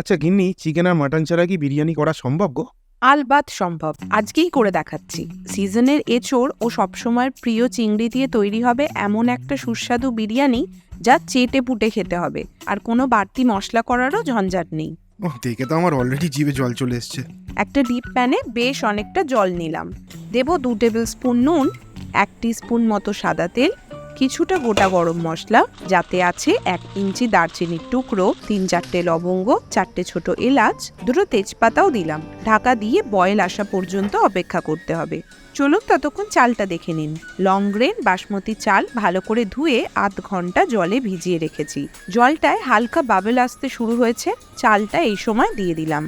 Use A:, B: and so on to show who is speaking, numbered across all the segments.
A: আচ্ছা গিন্নি চিকেন আর মাটন ছাড়া কি বিরিয়ানি করা সম্ভব গো?
B: আলবাত সম্ভব। আজকেই করে দেখাচ্ছি। সিজনের এচোড় ও সবসময়ের প্রিয় চিংড়ি দিয়ে তৈরি হবে এমন একটা সুস্বাদু বিরিয়ানি যা চেটে পুটে খেতে হবে। আর কোনো বাড়তি মশলা করারও ঝঞ্ঝাট নেই।
A: দেখে তো আমার অলরেডি জিভে জল চলে এসছে।
B: একটা ডিপ প্যানে বেশ অনেকটা জল নিলাম। দেব দু টেবিল স্পুন নুন এক স্পুন মতো সাদা তেল কিছুটা গোটা গরম মশলা, যাতে আছে এক ইঞ্চি দারচিনির টুকরো, তিন চারটে লবঙ্গ, চারটে ছোট এলাচ, দুটো তেজপাতাও দিলাম। ঢাকা দিয়ে বয়েল আসা পর্যন্ত অপেক্ষা করতে হবে। চলুন ততক্ষণ চালটা দেখে নিন। লং গ্রেন বাসমতি চাল ভালো করে ধুয়ে আধ ঘণ্টা জলে ভিজিয়ে রেখেছি। জলটায় হালকা বাবেল আসতে শুরু হয়েছে। চালটা এই সময় দিয়ে দিলাম।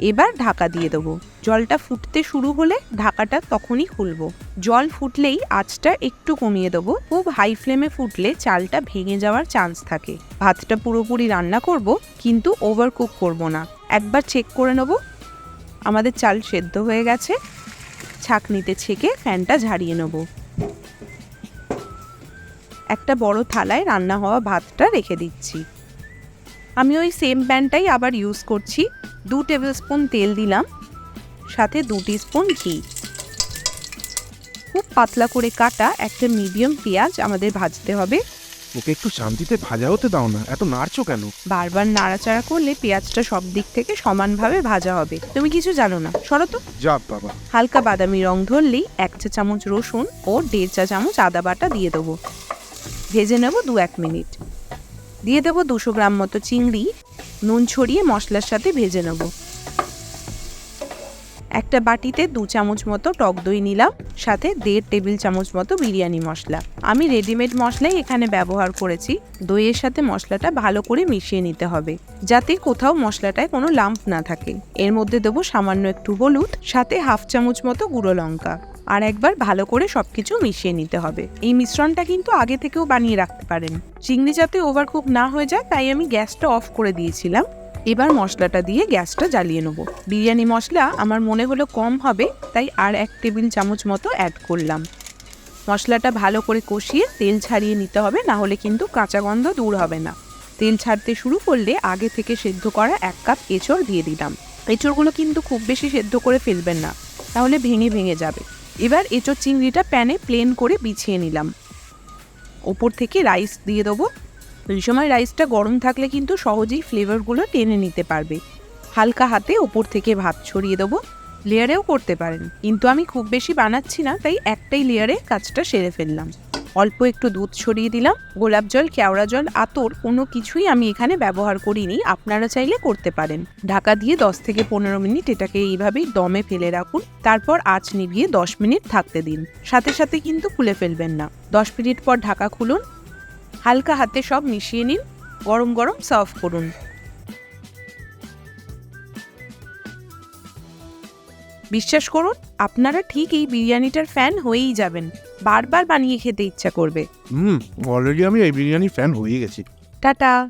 B: এবার ঢাকা দিয়ে দেবো। জলটা ফুটতে শুরু হলে ঢাকাটা তখনই খুলবো। জল ফুটলেই আঁচটা একটু কমিয়ে দেবো। খুব হাই ফ্লেমে ফুটলে চালটা ভেঙে যাওয়ার চান্স থাকে। ভাতটা পুরোপুরি রান্না করব, কিন্তু ওভার কুক করব না। একবার চেক করে নেব। আমাদের চাল সেদ্ধ হয়ে গেছে। ছাঁকনিতে ছেঁকে ফ্যানটা ঝাড়িয়ে নেব। একটা বড় থালায় রান্না হওয়া ভাতটা রেখে দিচ্ছি। আমি ওই সেম প্যানটাই আবার ইউজ করছি। দু টেবিল স্পুন তেল দিলাম সাথে দু স্পুন ঘি। খুব পাতলা করে কাটা একটা মিডিয়াম পেঁয়াজ আমাদের ভাজতে হবে।
A: ওকে একটু শান্তিতে ভাজা হতে দাও না এত নাড়ছো কেন?
B: বারবার নাড়াচাড়া করলে পেঁয়াজটা সব দিক থেকে সমানভাবে ভাজা হবে। তুমি কিছু জানো না সরো তো।
A: যা বাবা।
B: হালকা বাদামি রং ধরলেই এক চা চামচ রসুন ও দেড় চা চামচ আদা বাটা দিয়ে দেবো। ভেজে নেব দু এক মিনিট। দিয়ে দেবো দুশো গ্রাম মতো চিংড়ি, নুন ছড়িয়ে মশলার সাথে ভেজে নেব। একটা বাটিতে দু চামচ মতো টক দই নিলাম, সাথে দেড় টেবিল চামচ মতো বিরিয়ানি মশলা। আমি রেডিমেড মশলাই এখানে ব্যবহার করেছি, দইয়ের সাথে মশলাটা ভালো করে মিশিয়ে নিতে হবে, যাতে কোথাও মশলাটায় কোনো লাম্প না থাকে। এর মধ্যে দেবো সামান্য একটু হলুদ, সাথে হাফ চামচ মতো গুঁড়ো লঙ্কা। আর একবার ভালো করে সবকিছু মিশিয়ে নিতে হবে। এই মিশ্রণটা কিন্তু আগে থেকেও বানিয়ে রাখতে পারেন। চিংড়ি যাতে ওভারকুক না হয়ে যায়, তাই আমি গ্যাসটা অফ করে দিয়েছিলাম। এবার মশলাটা দিয়ে গ্যাসটা জ্বালিয়ে নেব। বিরিয়ানি মশলা আমার মনে হলো কম হবে, তাই আর এক টেবিল চামচ মতো অ্যাড করলাম। মশলাটা ভালো করে কষিয়ে তেল ছাড়িয়ে নিতে হবে, না হলে কিন্তু কাঁচা গন্ধ দূর হবে না। তেল ছাড়তে শুরু করলে আগে থেকে সেদ্ধ করা এক কাপ এঁচড় দিয়ে দিলাম। এঁচড়গুলো কিন্তু খুব বেশি সেদ্ধ করে ফেলবেন না, তাহলে ভেঙে ভেঙে যাবে। এবার এঁচোর চিংড়িটা প্যানে প্লেন করে বিছিয়ে নিলাম। ওপর থেকে রাইস দিয়ে দেবো। এই সময় রাইসটা গরম থাকলে কিন্তু সহজেই ফ্লেভারগুলো টেনে নিতে পারবে। হালকা হাতে ওপর থেকে ভাত ছড়িয়ে দেবো। লেয়ারেও করতে পারেন। কিন্তু আমি খুব বেশি বানাচ্ছি না, তাই একটাই লেয়ারে কাজটা সেরে ফেললাম। অল্প একটু দুধ ছড়িয়ে দিলাম, গোলাপ জল, কেওড়া জল, আতর, কোনো কিছুই আমি এখানে ব্যবহার করিনি, আপনারা চাইলে করতে পারেন। ঢাকা দিয়ে দশ থেকে পনেরো মিনিট এটাকে এইভাবেই দমে ফেলে রাখুন, তারপর আঁচ নিভিয়ে দশ মিনিট থাকতে দিন। সাথে সাথে কিন্তু খুলে ফেলবেন না। দশ মিনিট পর ঢাকা খুলুন, হালকা হাতে সব মিশিয়ে নিন, গরম গরম সার্ভ করুন। বিশ্বাস করুন আপনারা ঠিক এই বিরিয়ানিটার ফ্যান হয়েই যাবেন। বারবার বানিয়ে খেতে ইচ্ছা করবে।
A: হুম অলরেডি আমি এই বিরিয়ানি ফ্যান হয়ে গেছি।
B: টাটা।